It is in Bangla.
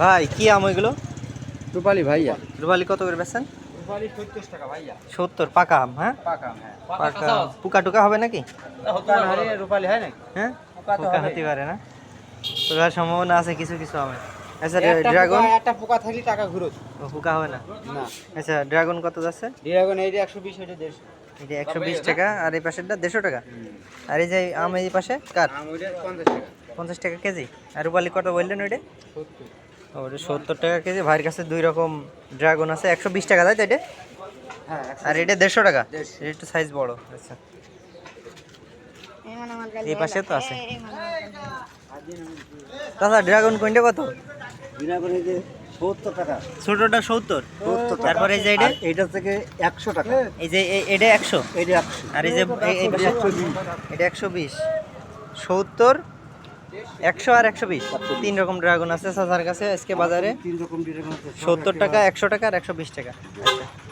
ভাই কি আম ওইগুলো? রূপালি ভাইয়া। রুবালি কত করে বেছেন রূপালি সত্তর টাকা ভাইয়া। সত্তর পাকা আম হ্যাঁ? পাকা হ্যাঁ। পাকা পুকা টুকা হবে নাকি? রূপালি হয় নাকি? হ্যাঁ? পোকা তো হতে পারে না। পোকার সম্ভাবনা আছে কিছু কিছু আমে আচ্ছা ড্রাগন? একটা পোকা থাকলে টাকা ঘুরো পোকা হবে না? না। আচ্ছা ড্রাগন কত যাচ্ছে? ড্রাগন এই যে একশো বিশ এটা দেড়শো। এটা একশো বিশ টাকা আর এই পাশেরটা দেড়শো টাকা? আর এই যে আম এই পাশে কার? পঞ্চাশ টাকা। পঞ্চাশ টাকা কেজি। আর রুপালি কত বললেন ওইটা? সত্তর। ওটা সত্তর টাকা কেজি ভাইয়ের কাছে দুই রকম ড্রাগন আছে একশো বিশ টাকা তাই তো এটা? হ্যাঁ আর এটা দেড়শো টাকা? এটা একটু সাইজ বড় আচ্ছা। এই পাশে তো আছে। দাদা ড্রাগন কোনটা কত? ড্রাগন এই যে সত্তর টাকা। ছোটটা সত্তর। তারপরে এই যে এটা? এইটা থেকে একশো টাকা। এই যে এটা একশো? একশো। আর এই যে এটা একশো বিশ। সত্তর একশো আর একশো বিশ। তিন রকম ড্রাগন আছে সাজার কাছে আজকে বাজারে। তিন রকম ড্রাগন আছে সত্তর টাকা একশো টাকা আর একশো বিশ টাকা। আচ্ছা